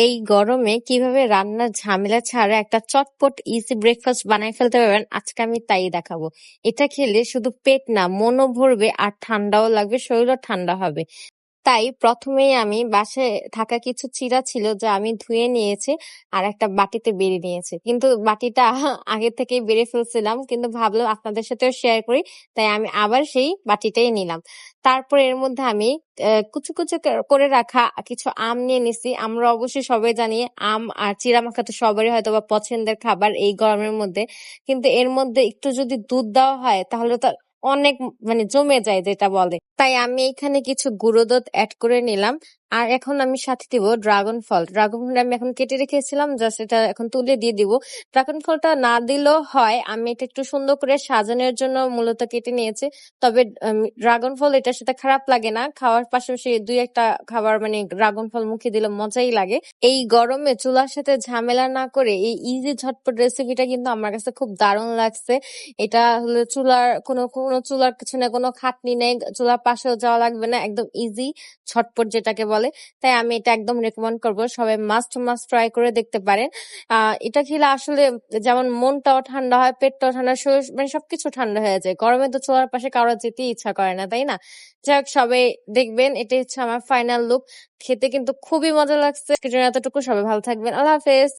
এই গরমে কীভাবে রান্নার ঝামেলা ছাড়া একটা চটপট ইজি ব্রেকফাস্ট বানায় ফেলতে পারবেন, আজকে আমি তাই দেখাবো। এটা খেলে শুধু পেট না, মনও ভরবে আর ঠান্ডাও লাগবে, শরীরও ঠান্ডা হবে। তাই প্রথমেই আমি বাসায় থাকা কিছু চিড়া ছিল যা আমি ধুয়ে নিয়েছি আর একটা বাটিতে বেড়ে নিয়েছি। কিন্তু বাটিটা আগে থেকেই বেড়ে ফেলছিলাম, কিন্তু ভাবলাম আপনাদের সাথেও শেয়ার করি, তাই আমি আবার সেই বাটিটাই নিলাম। তারপর এর মধ্যে আমি কুচু কুচু করে রাখা কিছু আম নিয়ে নিছি। আমরা অবশ্যই সবাই জানি আম আর চিড়া মাখা তো সবারই হয়তো বা পছন্দের খাবার এই গরমের মধ্যে। কিন্তু এর মধ্যে একটু যদি দুধ দেওয়া হয় তাহলে তো অনেক মানে জমে যায় যেটা বলে। তাই আমি এখানে কিছু গুঁড়ো দুধ অ্যাড করে নিলাম। আর এখন আমি সাথে দিব ড্রাগন ফল। ড্রাগন ফলটা আমি এখন কেটে রেখেছিলাম জাস্ট এটা এখন তুলে দিয়ে দিব। ড্রাগন ফলটা না দিলেও হয়, আমি এটা একটু সুন্দর করে সাজানোর জন্য মূলত কেটে নিয়েছি। তবে ড্রাগন ফল এটার সাথে খারাপ লাগে না, খাওয়ার পাশাপাশি দুই একটা খাবার মানে ড্রাগন ফল মুখে দিলে মজাই লাগে। এই গরমে চুলার সাথে ঝামেলা না করে এই ইজি ঝটপট রেসিপিটা কিন্তু আমার কাছে খুব দারুণ লাগছে। এটা হলো চুলার কোনো কোনো চুলার কিছু না কোনো খাটনি নেই, চুলার পাশেও যাওয়া লাগবে না, একদম ইজি ঝটপট যেটাকে বলে তাই আমি এটা একদম রেকমেন্ড করব। সবাই মাস্ট মাস্ট ট্রাই করে দেখতে পারেন। এটা খেলে আসলে যেমন মনটাও ঠান্ডা হয়, পেটটাও ঠান্ডা শরীর মানে সবকিছু ঠান্ডা হয়ে যায়। গরমে তো চোলার পাশে কারও যেতে ইচ্ছা করে না, তাই না? যাই হোক, সবাই দেখবেন, এটাই হচ্ছে আমার ফাইনাল লুক খেতে কিন্তু খুবই মজা লাগছে। এতটুকু। সবাই ভালো থাকবেন। আল্লাহ হাফেজ।